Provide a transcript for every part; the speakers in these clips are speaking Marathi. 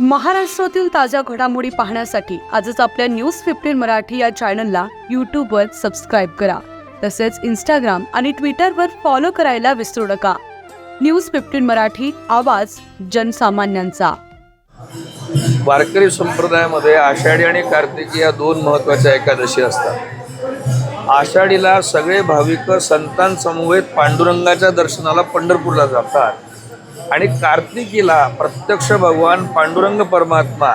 महाराष्ट्रातील ताज्या घडामोडी पाहण्यासाठी आजच आपल्या न्यूज फिफ्टीन मराठी या चॅनलला यूट्यूबवर सबस्क्राईब करा. तसेच इंस्टाग्राम आणि ट्विटरवर फॉलो करायला विसरू नका. न्यूज फिफ्टीन मराठी आवाज जनसामान्यांचा. वारकरी संप्रदायामध्ये आषाढी आणि कार्तिकी या दोन महत्त्वाच्या एकादशी असतात. आषाढीला सगळे भाविक संतांसमवेत पांडुरंगाच्या दर्शनाला पंढरपूरला जातात. आणि कार्तिकीला प्रत्यक्ष भगवान पांडुरंग परमात्मा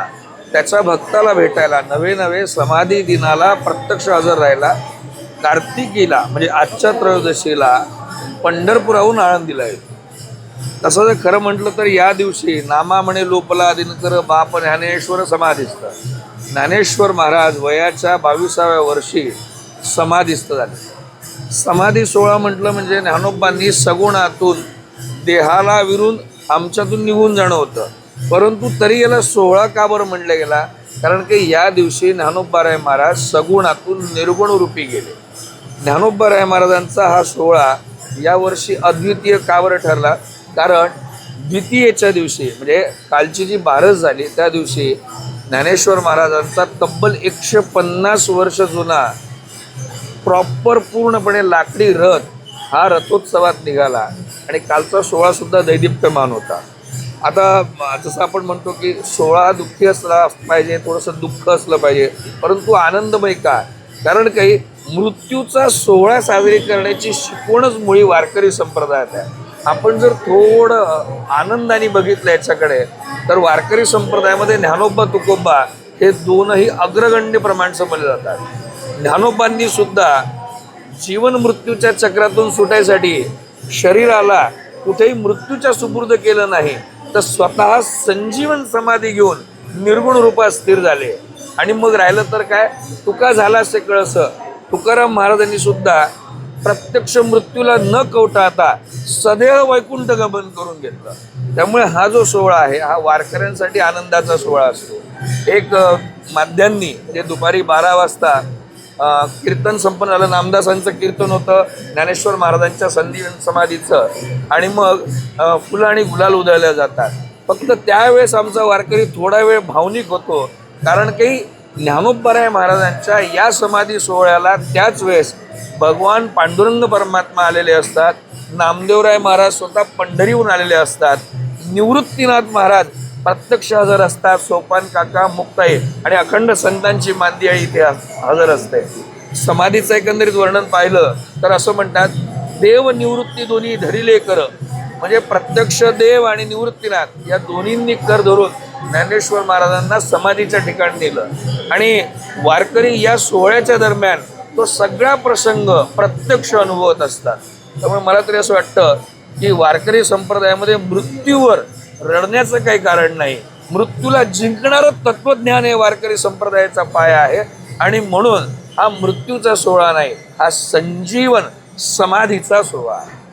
त्याच्या भक्ताला भेटायला नवे नवे समाधी दिनाला प्रत्यक्ष हजर राहिला कार्तिकीला म्हणजे आजच्या त्रयोदशीला पंढरपुराहून आळंदीला येतो. तसं जर खरं म्हटलं तर या दिवशी नामा म्हणे लोपला दिनकर बाप ज्ञानेश्वर समाधिस्थ. ज्ञानेश्वर महाराज वयाच्या बावीसाव्या वर्षी समाधिस्थ झाले. समाधी सोहळा म्हटलं म्हणजे ज्ञानोबांनी सगुणातून देहाला विरून आमच्यातून निघून जाणं होतं. परंतु तरी याला सोहळा का बरं म्हणलं गेला? कारण की या दिवशी ज्ञानोबाराय महाराज सगुणातून निर्गुण रूपी गेले. ज्ञानोबाराय महाराजांचा हा सोहळा यावर्षी अद्वितीय का बरं ठरला? कारण द्वितीयेच्या दिवशी म्हणजे कालची जी बारस झाली त्या दिवशी ज्ञानेश्वर महाराजांचा तब्बल एकशे पन्नास वर्ष जुना प्रॉपर पूर्णपणे लाकडी रथ हा रथोत्सवात निघाला. आणि कालचा सोहळा सुद्धा दैदिप्यमान होता. आता जसं आपण म्हणतो की सोहळा दुःखी असला पाहिजे थोडंसं दुःख असलं पाहिजे परंतु आनंदमय का कारण काही मृत्यूचा सोहळा साजरी करण्याची शिकवणच मुळी वारकरी संप्रदायात आहे. आपण जर थोडं आनंदाने बघितलं याच्याकडे तर वारकरी संप्रदायामध्ये ज्ञानोबा तुकोबा हे दोनही अग्रगण्य प्रमाण समजले जातात. ज्ञानोबांनी सुद्धा जीवन मृत्यूच्या चक्रातून सुटायसाठी शरीराला कुठेही मृत्यूच्या सुपूर्द केलं नाही तर स्वतः संजीवन समाधी घेऊन निर्गुण रूपात स्थिर झाले. आणि मग राहिलं तर काय? तुका झाला असे कळस. तुकाराम महाराजांनी सुद्धा प्रत्यक्ष मृत्यूला न कवटाता सदैव वैकुंठ गमन करून घेतलं. त्यामुळे हा जो सोहळा आहे हा वारकऱ्यांसाठी आनंदाचा सोहळा असतो. एक माध्यांनी जे दुपारी बारा वाजता कीर्तन संपन्न झालं. नामदासांचं कीर्तन होतं ज्ञानेश्वर महाराजांच्या संधी समाधीचं. आणि मग फुलं आणि गुलाल उधळल्या जातात. फक्त त्यावेळेस आमचा वारकरी थोडा वेळ भावनिक होतो. कारण काही ज्ञानोबराय महाराजांच्या या समाधी सोहळ्याला त्याच वेळेस भगवान पांडुरंग परमात्मा आलेले असतात. नामदेवराय महाराज स्वतः पंढरीहून आलेले असतात. निवृत्तीनाथ महाराज प्रत्यक्ष हजर असतात सोपान काका मुक्ताई आणि अखंड संतांची मांदियाळी इथे हजर असते. समाधीचं एकंदरीत वर्णन पाहिलं तर असं म्हणतात देव निवृत्ती दोन्ही धरिले कर. म्हणजे प्रत्यक्ष देव आणि निवृत्तीनाथ या दोन्हींनी कर धरून ज्ञानेश्वर महाराजांना समाधीच्या ठिकाणी नेलं. आणि वारकरी या सोहळ्याच्या दरम्यान तो सगळा प्रसंग प्रत्यक्ष अनुभवत असतात. त्यामुळे मला तरी असं वाटतं की वारकरी संप्रदायामध्ये मृत्यूवर रडण्याचं काही कारण नाही. मृत्यूला जिंकणारं तत्वज्ञान हे वारकरी संप्रदायाचा पाया आहे. आणि म्हणून हा मृत्यूचा सोहळा नाही हा संजीवन समाधीचा सोहळा आहे.